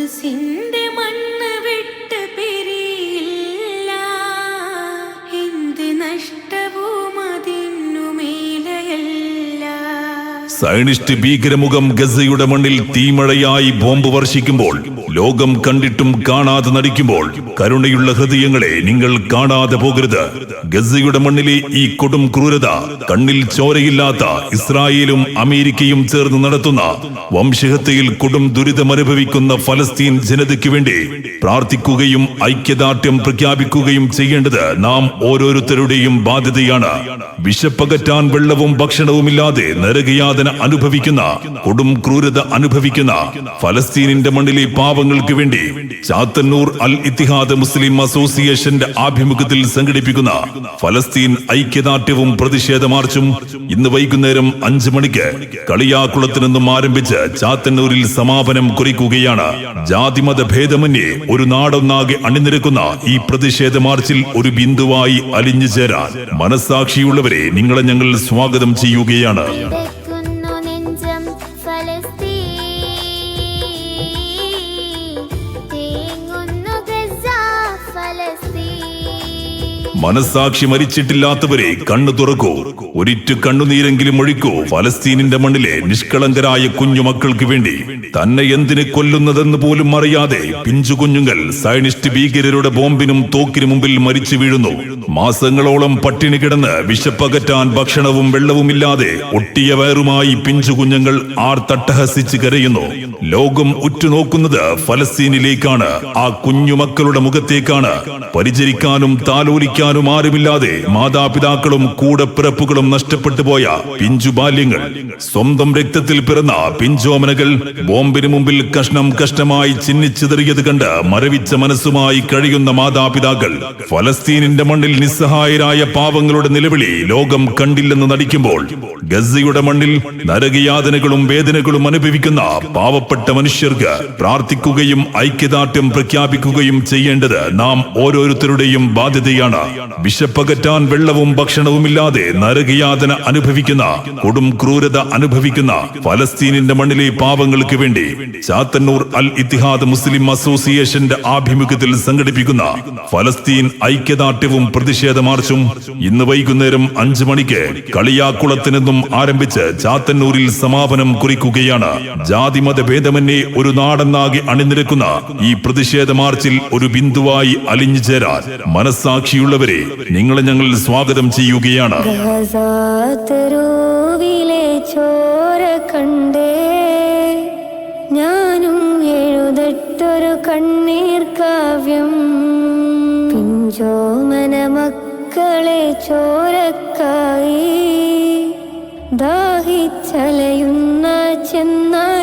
മനസ്സിന്റെ മണ്ണ് വിട്ട് പിരിയില്ല. എന്ത് നഷ്ടവും അതിനുമേലയല്ല സയനിസ്റ്റ് ഭീകരമുഖം ഗസയുടെ മണ്ണിൽ തീമഴയായി ബോംബ് വർഷിക്കുമ്പോൾ ലോകം കണ്ടിട്ടും കാണാതെ നടിക്കുമ്പോൾ കരുണയുള്ള ഹൃദയങ്ങളെ നിങ്ങൾ കാണാതെ പോകരുത്. ഗസയുടെ മണ്ണിലെ ഈ കൊടും ക്രൂരത കണ്ണിൽ ചോരയില്ലാത്ത ഇസ്രായേലും അമേരിക്കയും ചേർന്ന് നടത്തുന്ന വംശഹത്യയിൽ കൊടും ദുരിതമനുഭവിക്കുന്ന ഫലസ്തീൻ ജനതയ്ക്ക് വേണ്ടി പ്രാർത്ഥിക്കുകയും ഐക്യദാർഢ്യം പ്രഖ്യാപിക്കുകയും ചെയ്യേണ്ടത് നാം ഓരോരുത്തരുടെയും ബാധ്യതയാണ്. വിശപ്പകറ്റാൻ വെള്ളവും ഭക്ഷണവുമില്ലാതെ നരകയാതന അനുഭവിക്കുന്ന കൊടും ക്രൂരത അനുഭവിക്കുന്ന ഫലസ്തീനിന്റെ മണ്ണിലെ പാവങ്ങൾക്ക് വേണ്ടി ചാത്തന്നൂർ അൽ ഇത്തിഹാദ് മുസ്ലിം അസോസിയേഷന്റെ ആഭിമുഖ്യത്തിൽ സംഘടിപ്പിക്കുന്ന ഫലസ്തീൻ ഐക്യദാർഢ്യവും പ്രതിഷേധ മാർച്ചും ഇന്ന് വൈകുന്നേരം അഞ്ചു മണിക്ക് കളിയാക്കുളത്ത് നിന്നും ആരംഭിച്ച് ചാത്തന്നൂരിൽ സമാപനം കുറിക്കുകയാണ്. ജാതിമത ഭേദമന്യേ ഒരു നാടൊന്നാകെ അണിനിരക്കുന്ന ഈ പ്രതിഷേധ മാർച്ചിൽ ഒരു ബിന്ദുവായി അലിഞ്ഞു ചേരാൻ മനസാക്ഷിയുള്ളവരെ നിങ്ങളെ ഞങ്ങൾ സ്വാഗതം ചെയ്യുകയാണ്. മനസാക്ഷി മരിച്ചിട്ടില്ലാത്തവരെ കണ്ണു തുറക്കൂ. ഒരിറ്റു കണ്ണുനീരെങ്കിലും ഒഴിക്കൂ. ഫലസ്തീനിന്റെ മണ്ണിലെ നിഷ്കളങ്കരായ കുഞ്ഞുമക്കൾക്ക് വേണ്ടി. തന്നെ എന്തിനു കൊല്ലുന്നതെന്ന് പോലും അറിയാതെ പിഞ്ചു കുഞ്ഞുങ്ങൾ സൈനിസ്റ്റ് ഭീകരരുടെ ബോംബിനും തോക്കിനു മുമ്പിൽ മരിച്ചു വീഴുന്നു. മാസങ്ങളോളം പട്ടിണി കിടന്ന് വിശപ്പകറ്റാൻ ഭക്ഷണവും വെള്ളവുമില്ലാതെ ഒട്ടിയ വയറുമായി പിഞ്ചു കുഞ്ഞുങ്ങൾ ആർ തട്ടഹസിച്ച് കരയുന്നു. ലോകം ഉറ്റുനോക്കുന്നത് ഫലസ്തീനിലേക്കാണ്. ആ കുഞ്ഞുമക്കളുടെ മുഖത്തേക്കാണ്. പരിചരിക്കാനും താലോലിക്കാനും ആരുമില്ലാതെ മാതാപിതാക്കളും കൂടപ്പിറപ്പുകളും നഷ്ടപ്പെട്ടു പോയ പിഞ്ചു ബാല്യങ്ങൾ. സ്വന്തം രക്തത്തിൽ പിറന്ന പിഞ്ചോമനകൾ ബോംബിന് മുമ്പിൽ കഷ്ണം കഷ്ടമായി ചിന്നിച്ചിതറിയത് കണ്ട് മരവിച്ച മനസ്സുമായി കഴിയുന്ന മാതാപിതാക്കൾ ഫലസ്തീനിന്റെ മണ്ണിൽ നിസ്സഹായരായ പാവങ്ങളുടെ നിലവിളി ലോകം കണ്ടില്ലെന്ന് നടിക്കുമ്പോൾ ഗസയുടെ മണ്ണിൽ നരകയാതനകളും വേദനകളും അനുഭവിക്കുന്ന പാവപ്പെട്ട മനുഷ്യർക്ക് പ്രാർത്ഥിക്കുകയും ഐക്യദാർഢ്യം പ്രഖ്യാപിക്കുകയും ചെയ്യേണ്ടത് നാം ഓരോരുത്തരുടെയും ബാധ്യതയാണ്. വിശപ്പകറ്റാൻ വെള്ളവും ഭക്ഷണവുമില്ലാതെ നരകയാതന അനുഭവിക്കുന്ന കൊടും ക്രൂരത അനുഭവിക്കുന്ന ഫലസ്തീനിന്റെ മണ്ണിലെ പാവങ്ങൾക്ക് വേണ്ടി ചാത്തന്നൂർ അൽ ഇത്തിഹാദ് മുസ്ലിം അസോസിയേഷന്റെ ആഭിമുഖ്യത്തിൽ സംഘടിപ്പിക്കുന്ന ഫലസ്തീൻ ഐക്യദാർഢ്യവും പ്രതിഷേധ മാർച്ചും ഇന്ന് വൈകുന്നേരം അഞ്ചു മണിക്ക് കളിയാക്കുളത്തിനെന്നും ആരംഭിച്ച് ചാത്തന്നൂരിൽ സമാപനം കുറിക്കുകയാണ്. ജാതിമത ഭേദമന്യേ ഒരു നാടെന്നാകെ അണിനിരക്കുന്ന ഈ പ്രതിഷേധ മാർച്ചിൽ ഒരു ബിന്ദുവായി അലിഞ്ഞു ചേരാൻ മനസാക്ഷിയുള്ളവരെ നിങ്ങളെ ഞങ്ങൾ സ്വാഗതം ചെയ്യുകയാണ്. ചോര കണ്ടേ. കണ്ണീർ കാവ്യം. ചോരക്കായി. ദാഹിച്ചലയുന്ന ചെന്നാ